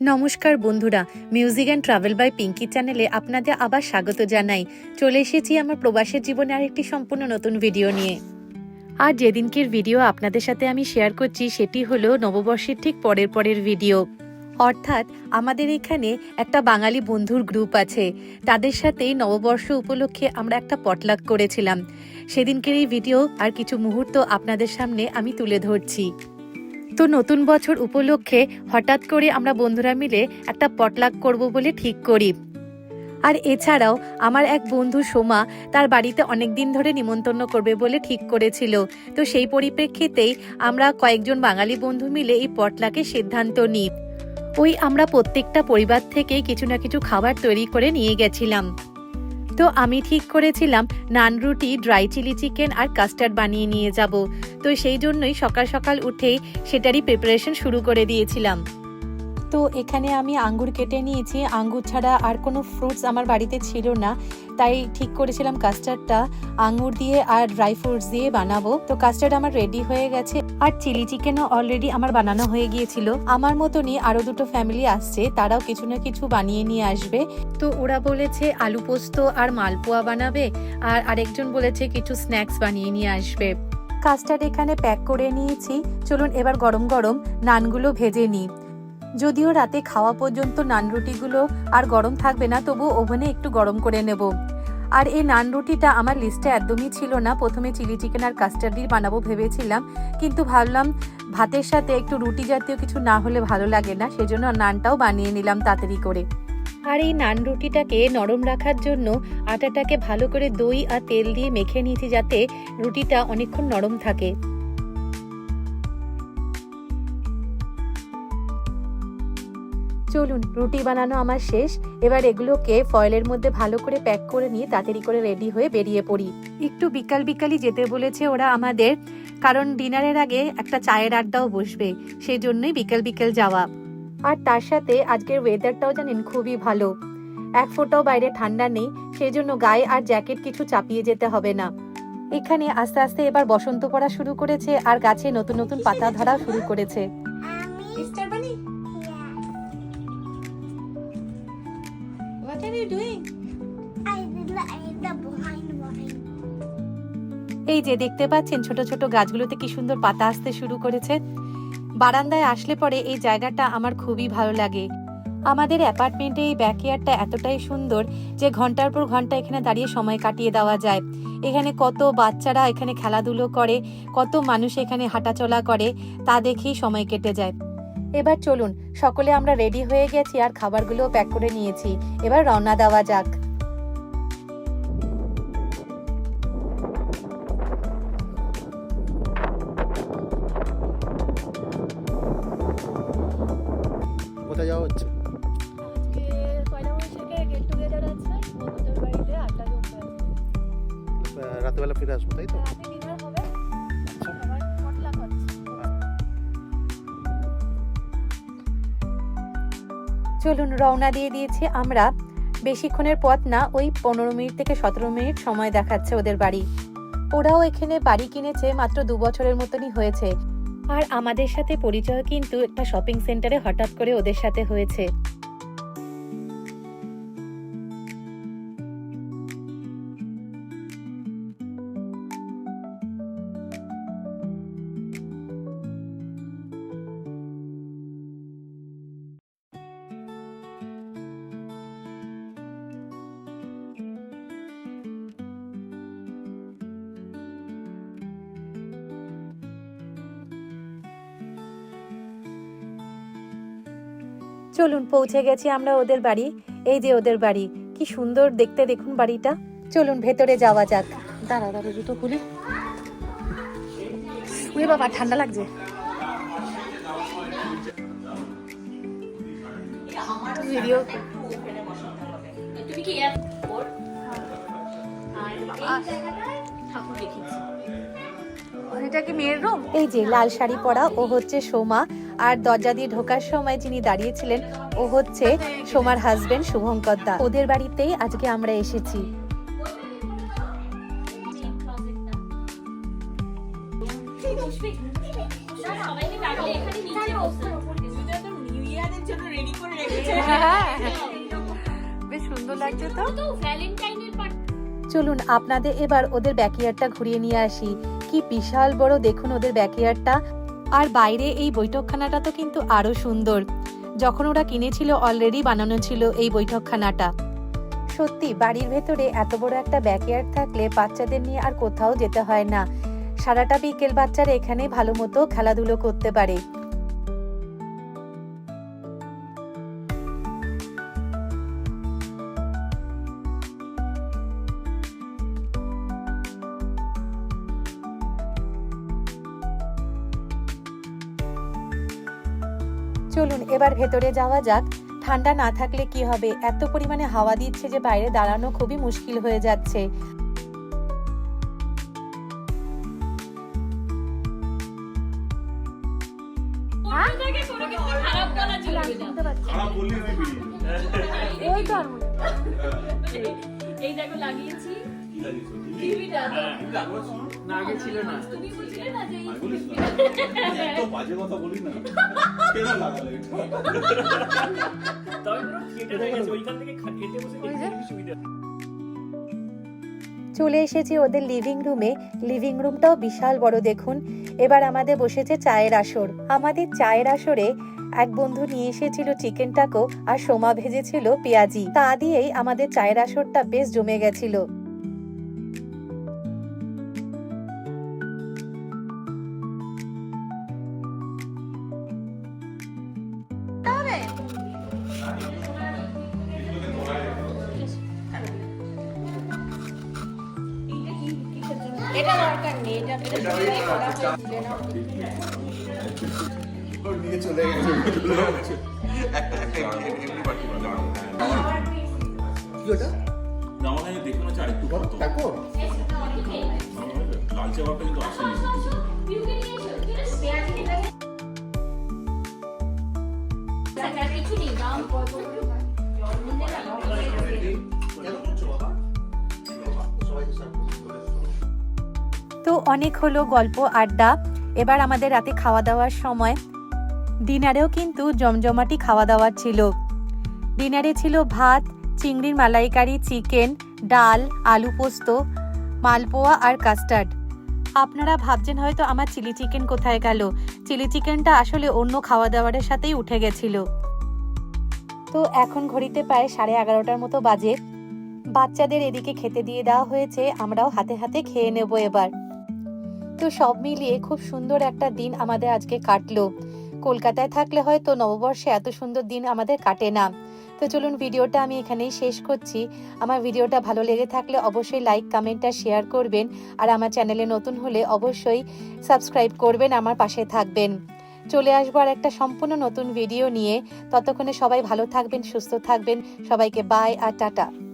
নমস্কার বন্ধুরা music and travel by Pinky চ্যানেলে আপনাদের আবার স্বাগত জানাই। চলে এসেছি আমার প্রবাসের জীবনে আরেকটি সম্পূর্ণ নতুন ভিডিও নিয়ে। আর যেদিনকের ভিডিও আপনাদের সাথে আমি শেয়ার করছি, সেটি হলো নববর্ষের ঠিক পরের পরের ভিডিও অর্থাৎ, আমাদের এখানে একটা বাঙালি বন্ধুর গ্রুপ আছে। তাদের সাথেই নববর্ষ উপলক্ষে আমরা একটা পটলাক করেছিলাম। সেদিনকের এই ভিডিও আর কিছু মুহূর্ত আপনাদের সামনে আমি তুলে ধরছি। তো নতুন বছর উপলক্ষে হঠাৎ করে আমরা বন্ধুরা মিলে একটা পটলাক করব বলে ঠিক করি। আর এছাড়াও আমার এক বন্ধু সোমা তার বাড়িতে অনেক দিন ধরে নিমন্ত্রণ করবে বলে ঠিক করেছিল। তো সেই পরিপ্রেক্ষিতেই আমরা কয়েকজন বাঙালি বন্ধু মিলে এই পটলাকে সিদ্ধান্ত নিই। ওই আমরা প্রত্যেকটা পরিবার থেকে কিছু না কিছু খাবার তৈরি করে নিয়ে গেছিলাম। তো আমি ঠিক করেছিলাম, নান রুটি ড্রাই চিলি চিকেন আর কাস্টার্ড বানিয়ে নিয়ে যাব। তো সেই জন্যই সকাল সকাল উঠেই সেটারই প্রিপারেশন শুরু করে দিয়েছিলাম। তো এখানে আমি আঙ্গুর কেটে নিয়েছি। আঙ্গুর ছাড়া আর কোনো ফ্রুটস আমার বাড়িতে ছিল না। তাই ঠিক করেছিলাম কাস্টার্ডটা আঙ্গুর দিয়ে আর ড্রাই ফ্রুটস দিয়ে বানাবো। তো কাস্টার্ড আমার রেডি হয়ে গেছে। আর চিলি চিকেনও অলরেডি আমার বানানো হয়ে গিয়েছিল। আমার মতনই আরও দুটো ফ্যামিলি আসছে। তারাও কিছু না কিছু বানিয়ে নিয়ে আসবে। তো ওরা বলেছে আলু পোস্ত আর মালপোয়া বানাবে। আর আরেকজন বলেছে কিছু স্ন্যাক্স বানিয়ে নিয়ে আসবে। কাস্টার্ড এখানে প্যাক করে নিয়েছি। চলুন এবার গরম গরম নানগুলো ভেজে নিই। যদিও রাতে খাওয়া পর্যন্ত নান রুটিগুলো আর গরম থাকবে না, তবু ওভেনে একটু গরম করে নেব। আর এই নান রুটিটা আমার লিস্টে একদমই ছিল না। প্রথমে চিলি চিকেন আর কাস্টার্ড দিয়ে বানাবো ভেবেছিলাম, কিন্তু ভাবলাম ভাতের সাথে একটু রুটি জাতীয় কিছু না হলে ভালো লাগে না, সেজন্য নানটাও বানিয়ে নিলাম তাড়াতাড়ি করে। আর এই নান রুটিটাকে নরম রাখার জন্য আটাটাকে ভালো করে দই আর তেল দিয়ে মেখে নিয়েছি যাতে রুটিটা অনেকক্ষণ নরম থাকে। চলুন, রুটি বানানো আমার শেষ। এবার এগুলোকে ফয়েলের মধ্যে ভালো করে প্যাক করে নিয়ে তাড়াতাড়ি করে রেডি হয়ে বেরিয়ে পড়ি। একটু বিকাল বিকালই যেতে বলেছে ওরা আমাদের, কারণ ডিনারের আগে একটা চায়ের আড্ডাও বসবে সেই জন্যই বিকাল বিকাল যাওয়া। আর তার সাথে আজকের ওয়েদারটাও জানেন খুবই ভালো। এক ফোঁটাও বাইরে ঠান্ডা নেই সেই জন্য গায়ে আর জ্যাকেট কিছু চাপিয়ে যেতে হবে না। এখানে আস্তে আস্তে এবার বসন্ত পড়া শুরু করেছে আর গাছে নতুন নতুন পাতা ধরাও শুরু করেছে। এই যে দেখতে পাচ্ছেন ছোট ছোট গাছগুলোতে কি সুন্দর পাতা আসতে শুরু করেছে। বারান্দায় আসলে পরে এই জায়গাটা আমার খুবই ভালো লাগে। আমাদের অ্যাপার্টমেন্টে এই ব্যাকয়ার্ডটা এতটাই সুন্দর যে ঘণ্টার পর ঘণ্টা এখানে দাঁড়িয়ে সময় কাটিয়ে দেওয়া যায়। এখানে কত বাচ্চারা এখানে খেলাধুলো করে, কত মানুষ এখানে হাঁটাচলা করে, তা দেখেই সময় কেটে যায়। এবার চলুন, সকলে আমরা রেডি হয়ে গেছি আর খাবারগুলো প্যাক করে নিয়েছি। এবার রওনা দেওয়া যাক। চলুন রওনা দিয়ে দিয়েছি আমরা। বেশিক্ষণের পথ না, ওই পনেরো মিনিট থেকে সতেরো মিনিট সময় দেখাচ্ছে ওদের বাড়ি। ওরাও এখানে বাড়ি কিনেছে মাত্র দু বছরের মতনই হয়েছে। আর আমাদের সাথে পরিচয় কিন্তু একটা শপিং সেন্টারে হঠাৎ করে ওদের সাথে হয়েছে। চলুন পৌঁছে গেছি আমরা ওদের বাড়ি। এই যে ওদের বাড়ি। কি সুন্দর দেখতে দেখুন বাড়িটা। চলুন ভেতরে যাওয়া যাক। দাঁড়া দাঁড়া জুতো খুলি। উরে বাবা ঠান্ডা লাগছে। ভিডিও। এটা কি মেয়ের রুম এই যে লাল শাড়ি পরা ও হচ্ছে সোমা। আর দরজা দিয়ে ঢোকার সময় যিনি দাঁড়িয়েছিলেন ও হচ্ছে সোমার হাজবেন্ড শুভঙ্কর দা ওদের বাড়িতেই আজকে আমরা এসেছি। বেশ সুন্দর লাগছে তো। ভ্যালেন্টাইনের চলুন আপনাদের এবার ওদের ব্যাকইয়ার্ডটা ঘুরিয়ে নিয়ে আসি। কি বিশাল বড় দেখুন ওদের ব্যাকইয়ার্ডটা আর বাইরে এই বৈঠকখানাটা তো কিন্তু আরও সুন্দর। যখন ওরা কিনেছিল অলরেডি বানানো ছিল এই বৈঠকখানাটা। সত্যি, বাড়ির ভেতরে এত বড় একটা ব্যাকইয়ার্ড থাকলে বাচ্চাদের নিয়ে আর কোথাও যেতে হয় না। সারাটা বিকেল বাচ্চারা এখানে ভালো মতো খেলাধুলো করতে পারে। চলুন এবার ভেতরে যাওয়া যাক। ঠান্ডা না থাকলে কি হবে? এত পরিমাণে হাওয়া দিচ্ছে যে বাইরে দাঁড়ানো খুবই মুশকিল হয়ে যাচ্ছে। কোনো খারাপ বলা চলবে ওই তো আর এই দেখো লাগিয়েছি। টিভিটা না আগে ছিল না। তুমি বুঝলে না যে তো বাজে কথা বলি না। কেন লাগালে? তবে পুরো কেটে হয়ে। গেছে ওইখান থেকে খেতে বসে দেখতে সুবিধা চলে এসেছি ওদের লিভিং রুমে লিভিং রুমটাও বিশাল বড় দেখুন। এবার আমাদের বসেছে চায়ের আসর। আমাদের চায়ের আসরে এক বন্ধু নিয়ে এসেছিল চিকেন টাকো আর সোমা ভেজেছিল পেঁয়াজি তা দিয়েই আমাদের চায়ের আসরটা বেশ জমে গেছিল এটা দরকার নেই এটা নিয়ে চলে গেছে। একটা একটা এমনি পার্টি কি ওটা? জামা কাপড় দেখে আরেকটু বড় তো লালচে ভাবটা কিন্তু আসেনি কিছু নেই দাম কেন করছ বাবা সবাইকে সার্ভ তো অনেক হলো গল্প আড্ডা। এবার আমাদের রাতে খাওয়া দাওয়ার সময় ডিনারেও কিন্তু জমজমাটি খাওয়া দাওয়ার ছিল। ডিনারে ছিল ভাত, চিংড়ির মালাইকারি, চিকেন, ডাল, আলু পোস্ত, মালপোয়া আর কাস্টার্ড। আপনারা ভাবছেন হয়তো আমার চিলি চিকেন কোথায় গেল। চিলি চিকেনটা আসলে অন্য খাওয়া দাওয়ারের সাথেই উঠে গেছিল। তো এখন ঘড়িতে প্রায় সাড়ে এগারোটার মতো বাজে। বাচ্চাদের এদিকে খেতে দিয়ে দেওয়া হয়েছে, আমরাও হাতে হাতে খেয়ে নেব এবার। তো সব মিলিয়ে খুব সুন্দর একটা দিন আমাদের আজকে কাটলো। কলকাতায় থাকলে হয়তো নববর্ষে এত সুন্দর দিন আমাদের কাটে না। তো চলুন ভিডিওটা আমি এখানেই শেষ করছি। আমার ভিডিওটা ভালো লেগে থাকলে অবশ্যই লাইক কমেন্ট আর শেয়ার করবেন। আর আমার চ্যানেলে নতুন হলে অবশ্যই সাবস্ক্রাইব করবেন, আমার পাশে থাকবেন। চলে আসব আর একটা সম্পূর্ণ নতুন ভিডিও নিয়ে। ততক্ষণে সবাই ভালো থাকবেন, সুস্থ থাকবেন। সবাইকে বাই আর টাটা।